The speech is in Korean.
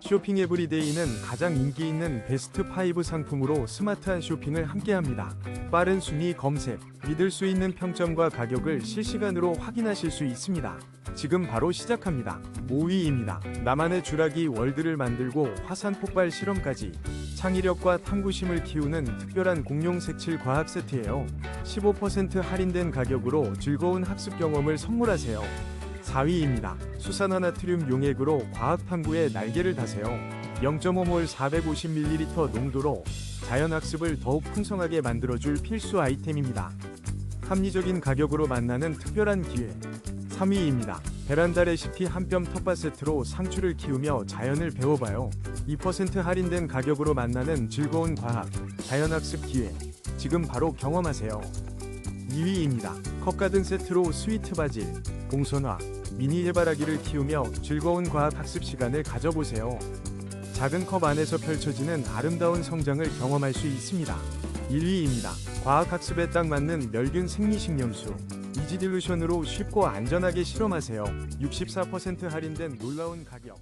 쇼핑 에브리데이는 가장 인기 있는 베스트 5 상품으로 스마트한 쇼핑을 함께합니다. 빠른 순위 검색, 믿을 수 있는 평점과 가격을 실시간으로 확인하실 수 있습니다. 지금 바로 시작합니다. 5위입니다. 나만의 주라기 월드를 만들고 화산 폭발 실험까지 창의력과 탐구심을 키우는 특별한 공룡 색칠 과학 세트예요. 15% 할인된 가격으로 즐거운 학습 경험을 선물하세요. 4위입니다. 수산화나트륨 용액으로 과학 탐구에 날개를 다세요. 0.5몰 450ml 농도로 자연 학습을 더욱 풍성하게 만들어줄 필수 아이템입니다. 합리적인 가격으로 만나는 특별한 기회. 3위입니다. 베란다 레시피 한뼘 텃밭 세트로 상추를 키우며 자연을 배워봐요. 2% 할인된 가격으로 만나는 즐거운 과학, 자연학습 기회. 지금 바로 경험하세요. 2위입니다. 컵가든 세트로 스위트 바질, 봉선화, 미니 해바라기를 키우며 즐거운 과학 학습 시간을 가져보세요. 작은 컵 안에서 펼쳐지는 아름다운 성장을 경험할 수 있습니다. 1위입니다. 과학 학습에 딱 맞는 멸균 생리식염수. 이지딜루션으로 쉽고 안전하게 실험하세요. 64% 할인된 놀라운 가격.